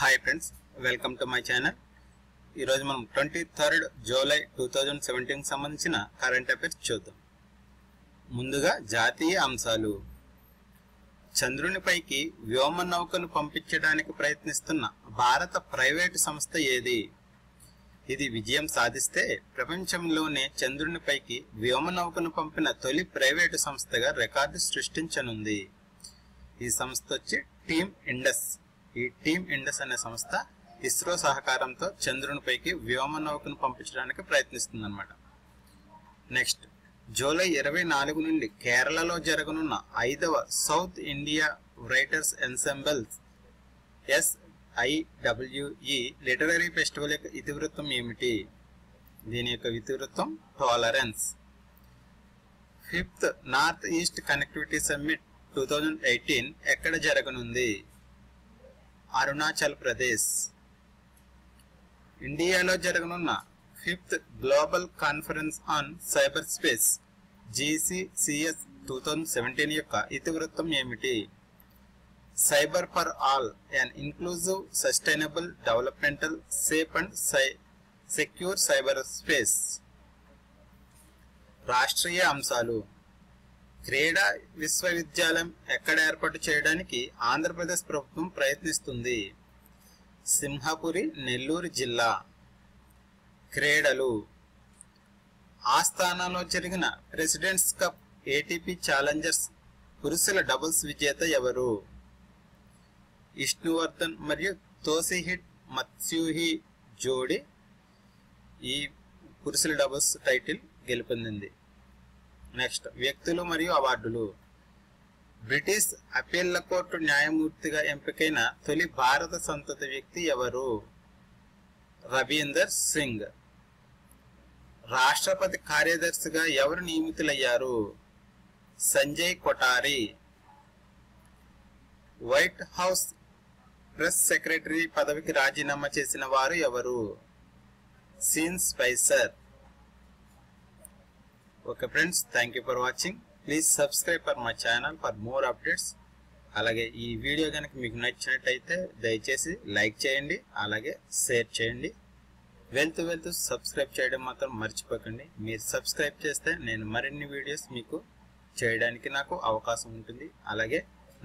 Hi friends welcome to my channel ఈరోజు మనం twenty third July two thousand సెవెంటీన్కి సంబంధించిన current affairs చూద్దాం. ముందుగా జాతీయ అంశాలు. చంద్రునిపైకి వ్యోమ నౌకను పంపించడానికి ప్రయత్నిస్తున్న భారత ప్రైవేటు సంస్థ ఏది? ఇది విజయం సాధిస్తే ప్రపంచంలోనే చంద్రునిపైకి వ్యోమ నౌకను పంపిన తొలి ప్రైవేటు సంస్థగా రికార్డు సృష్టించనుంది. ఈ సంస్థ వచ్చి టీమ్ ఇండస్ ఈ టీమ్ ఇండస్ అనే సంస్థ ఇస్రో సహకారంతో చంద్రునిపైకి వ్యోమ నౌకను పంపించడానికి ప్రయత్నిస్తుంది అనమాట నెక్స్ట్ జూలై ఇరవై నాలుగు నుండి కేరళలో జరగనున్న ఐదవ south India writers ensembles SIWE literary festival యొక్క ఇతివృత్తం ఏమిటి? దీని యొక్క ఇతివృత్తం tolerance. Fifth north east connectivity summit two thousand eighteen ఎక్కడ జరగనుంది? అరుణాచల్ ప్రదేశ్. ఇండియాలో జరగనున్న fifth global conference on cyber space GCCS two thousand seventeen యొక్క ఇతివృత్తం ఏమిటి? Cyber for all and inclusive sustainable developmental safe and Sye secure cyber space. రాష్ట్రీయ అంశాలు క్రీడా విశ్వవిద్యాలయం ఎక్కడ ఏర్పాటు చేయడానికి ఆంధ్రప్రదేశ్ ప్రభుత్వం ప్రయత్నిస్తుంది. సింహపురి నెల్లూరు జిల్లా క్రీడలు. ఆస్థానాలో జరిగిన ప్రెసిడెంట్స్ కప్ ఏటీపీ ఛాలెంజర్స్ పురుషుల డబుల్స్ విజేత ఎవరు? విష్ణువర్ధన్ మరియు తోసిహిట్ మత్స్యూహి జోడి ఈ పురుషుల డబుల్స్ టైటిల్ గెలుపొందింది. నెక్స్ట్ వ్యక్తులు మరియు అవార్డులు. బ్రిటిష్ అపీళ్ళ కోర్టు న్యాయమూర్తిగా ఎంపికైన తొలి భారత సంతతి వ్యక్తి ఎవరు? రవీందర్ సింగ్. రాష్ట్రపతి కార్యదర్శిగా ఎవరు నియమితులయ్యారు? Sanjay Kothari white house press secretary పదవికి రాజీనామా చేసిన వారు ఎవరు? Sean Spicer. Okay friends thank you for watching please subscribe for my channel for more updates అలాగే ఈ వీడియో కనుక మీకు నచ్చినట్టయితే దయచేసి లైక్ చేయండి అలాగే షేర్ చేయండి. వెళ్తూ వెళ్తూ సబ్స్క్రైబ్ చేయడం మాత్రం మర్చిపోకండి. మీరు సబ్స్క్రైబ్ చేస్తే నేను మరిన్ని వీడియోస్ మీకు చేయడానికి నాకు అవకాశం ఉంటుంది. అలాగే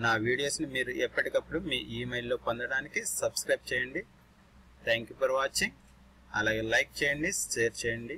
నా వీడియోస్ని మీరు ఎప్పటికప్పుడు మీ ఈమెయిల్లో పొందడానికి సబ్స్క్రైబ్ చేయండి. థ్యాంక్ యూ ఫర్ వాచింగ్ అలాగే లైక్ చేయండి షేర్ చేయండి.